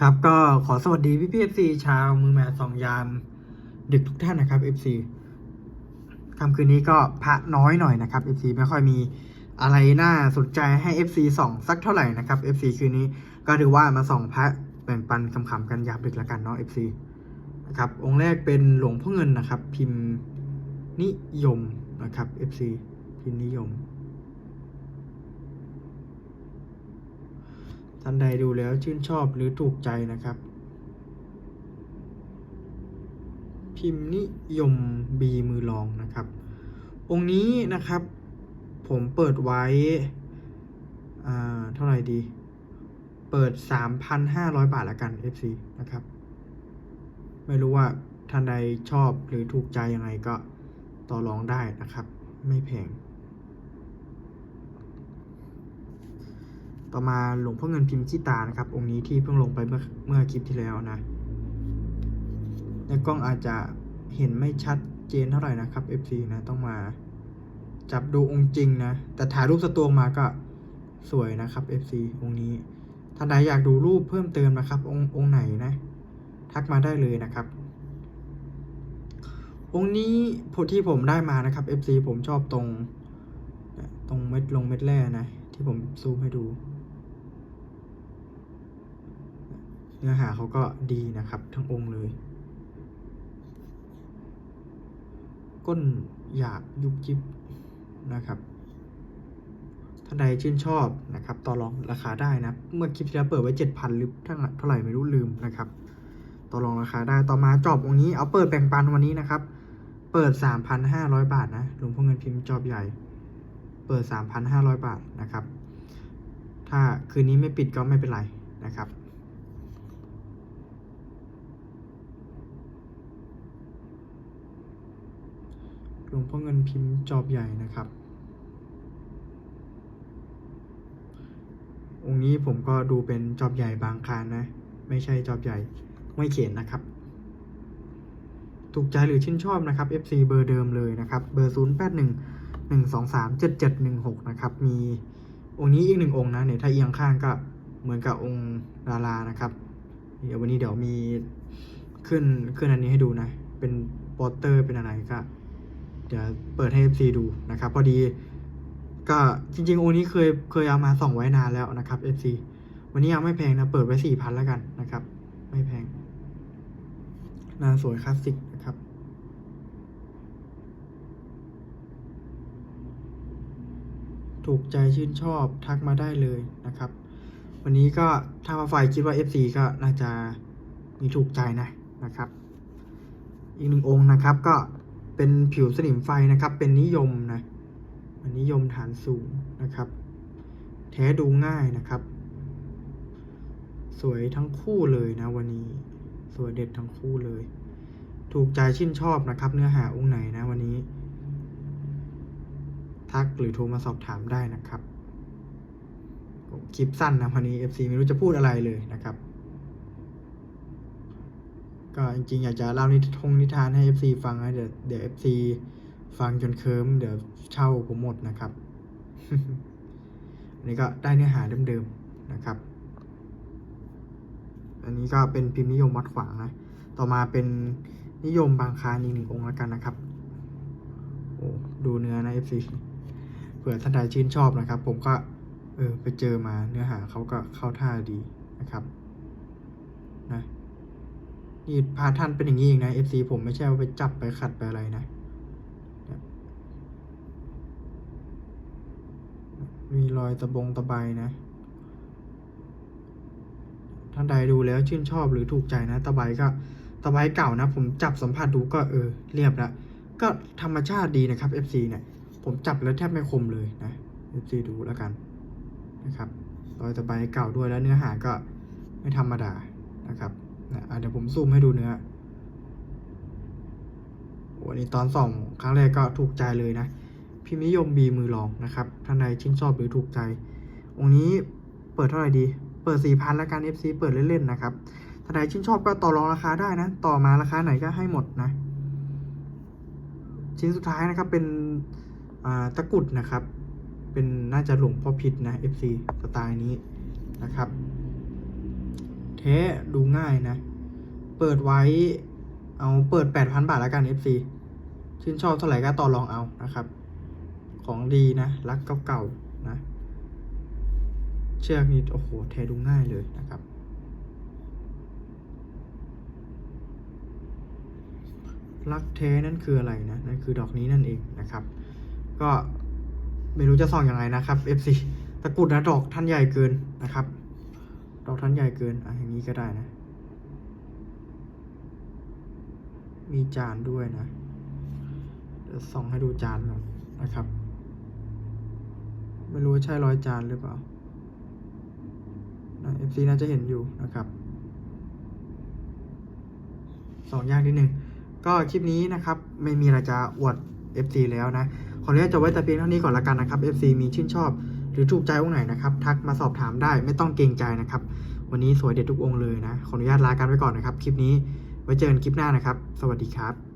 ครับก็ขอสวัสดีพี่พี่เอฟซีชาวมือแม่สองยาม ดึกทุกท่านนะครับเอฟซีค่ำคืนนี้ก็พระน้อยหน่อยนะครับเอฟซีไม่ค่อยมีอะไรน่าสนใจให้เอฟซีส่องสักเท่าไหร่นะครับเอฟซีคืนนี้ก็ถือว่ามาส่องพระแบ่งปันคำๆกันยามดึกแล้วกันเนาะเอฟซีนะครับองค์แรกเป็นหลวงพ่อเงินนะครับ พิมพ์นิยมนะครับเอฟซีพิมพ์นิยม ท่านใดดูแล้วชื่นชอบหรือถูกใจนะครับ พิมพ์นิยมบีมือลองนะครับ องค์นี้นะครับ ผมเปิดไว้อ่าเท่าไหร่ดี เปิด 3,500 บาทละกัน FC นะครับ ไม่รู้ว่าท่านใดชอบหรือถูกใจยังไงก็ต่อรองได้นะครับ ไม่แพง ต่อมาหลวงพ่อเงินพิมพ์ขี้ตานะครับ องค์นี้ที่เพิ่งลงไปเมื่อเมื่อคลิปที่แล้วนะในกล้องอาจจะเห็นไม่ชัดเจนเท่าไหร่นะครับ FC นะต้องมาจับดูองค์จริงนะ แต่ถ่ายรูปสตวงมาก็สวยนะครับ FC องค์นี้ท่านใดอยากดูรูปเพิ่มเติมนะครับ องค์องค์ไหนนะ ทักมาได้เลยนะครับ องค์นี้ผที่ผมได้มานะครับ FC ผมชอบตรง ตรงเม็ดลงเม็ดแร่นะ ที่ผมซูมให้ดู เนื้อหาเขาก็ดีนะครับ ทั้งองค์เลย ก้นหยาบยุบยิบนะครับท่านใดชื่นชอบนะครับต่อรองราคาได้นะ เมื่อคลิปที่แล้วเปิดไว้เจ็ดพันหรือเท่าเท่าไหร่ไม่รู้ลืมนะครับต่อรองราคาได้ต่อมาจอบองนี้เอาเปิดแบ่งปันวันนี้นะครับ เปิดสามพันห้าร้อยบาทนะหลวงพ่อเงินพิมพ์จอบใหญ่ เปิดสามพันห้าร้อยบาทนะครับ ถ้าคืนนี้ไม่ปิดก็ไม่เป็นไรนะครับ หล วงพ่อเงินพิมพ์จอบใหญ่นะครับ องค์นี้ผมก็ดูเป็นจอบใหญ่บางคานนะ ไม่ใช่จอบใหญ่ไม่เขียนนะครับ ถูกใจหรือชื่นชอบนะครับ FC เบอร์เดิมเลยนะครับ เบอร์ 0 8 1 1 2 3 7 7 1 6 นะครับ มีองค์นี้อีกหนึ่งองค์นะเนี่ยถ้าเอียงข้างก็เหมือนกับองค์ดารานะครับ เดี๋ยววันนี้เดี๋ยวมีขึ้นขึ้นอันนี้ให้ดูนะ เป็นโปสเตอร์เป็นอะไรก็ เดี๋ยวเปิดให้ FC ดูนะครับ พอดีก็จริงๆองค์นี้เคยเคยเอามาส่องไว้นานแล้วนะครับ FC วันนี้ยังไม่แพงนะเปิดไว้สี่พันแล้วกันนะครับ ไม่แพงนาสวยคลาสสิกนะครับ ถูกใจชื่นชอบทักมาได้เลยนะครับ วันนี้ก็ถ้ามาฝ่ายคิดว่า FC ก็น่าจะมีถูกใจนะนะครับ อีกหนึ่งองค์นะครับก็ เป็นผิวสนิมไฟนะครับ เป็นนิยมนะอันนิยมฐานสูงนะครับ แท้ดูง่ายนะครับ สวยทั้งคู่เลยนะวันนี้ สวยเด็ดทั้งคู่เลย ถูกใจชื่นชอบนะครับ เนื้อหาองค์ไหนนะวันนี้ ทักหรือโทรมาสอบถามได้นะครับคลิปสั้นนะวันนี้ FC ไม่รู้จะพูดอะไรเลยนะครับ ก็จริงๆอยากจะเล่านิทงนิทานให้ FC ฟังนะเดี๋ยวเดี๋ยว FC ฟังจนเคิมเดี๋ยวเช่าผมหมดนะครับ อันนี้ก็ได้เนื้อหาเดิมๆนะครับ อันนี้ก็เป็นพิมพ์นิยมวัดขวางนะ ต่อมาเป็นนิยมบางคานอีกหนึ่งองค์แล้วกันนะครับโอ้ดูเนื้อนะ FC เผื่อท่านใดชื่นชอบนะครับ ผมก็เออไปเจอมาเนื้อหาเขาก็เข้าท่าดีนะครับ นี่พาท่านเป็นอย่างนี้เองนะ FC ผมไม่ใช่ว่าไปจับไปขัดไปอะไรนะมีรอยตะบงตะไบนะ ท่านใดดูแล้วชื่นชอบหรือถูกใจนะ ตะไบก็ตะไบเก่านะ ผมจับสัมผัสดูก็เออเรียบล้วก็ธรรมชาติดีนะครับ FC เนี่ย ผมจับแล้วแทบไม่คมเลยนะ FC ดูแล้วกันนะครับ รอยตะไบเก่าด้วยแล้วเนื้อหาก็ไม่ธรรมดานะครับ นะเดี๋ยวผมซูมให้ดูเนื้อโอ้อันนี้ตอนส่องครั้งแรกก็ถูกใจเลยนะ พิมพ์นิยมบีมือลองนะครับท่านใดชื่นชอบหรือถูกใจ องค์นี้เปิดเท่าไหร่ดี เปิดสี่พันแล้วกัน FC เปิดเล่นๆนะครับท่านใดชื่นชอบก็ต่อรองราคาได้นะ ต่อมาราคาไหนก็ให้หมดนะ ชิ้นสุดท้ายนะครับเป็นตะกุดนะครับ เป็นน่าจะหลวงพ่อพิษนะ FC สไตล์นี้นะครับ แท้ดูง่ายนะ เปิดไว้ เอาเปิดแปดพันบาทแล้วกัน FC ชื่นชอบเท่าไหร่ก็ต่อรองเอานะครับ ของดีนะ รักเก่าๆนะ เชือกนี้โอ้โหแท้ดูง่ายเลยนะครับ รักแท้นั่นคืออะไรนะ นั่นคือดอกนี้นั่นเองนะครับ ก็ไม่รู้จะส่องอยังไงนะครับ FC ตะกุดนะดอกท่านใหญ่เกินนะครับ ดอกท่านใหญ่เกินอะอย่างนี้ก็ได้นะ มีจานด้วยนะเดี๋ยวส่องให้ดูจานก่อนนะครับ ไม่รู้ว่าใช่ร้อยจานหรือเปล่านะ FC น่าจะเห็นอยู่นะครับสองอย่างนิดหนึ่งก็คลิปนี้นะครับ ไม่มีอะไรจะอวด FC แล้วนะ ขออนุญาตจะไว้แต่เพียงเท่านี้ก่อนละกันนะครับ FC มีชื่นชอบ หรือถูกใจองค์ไหนนะครับ ทักมาสอบถามได้ไม่ต้องเกรงใจนะครับ วันนี้สวยเด็ดทุกองค์เลยนะ ขออนุญาตลากันไปก่อนนะครับ คลิปนี้ไว้เจอกันคลิปหน้านะครับ สวัสดีครับ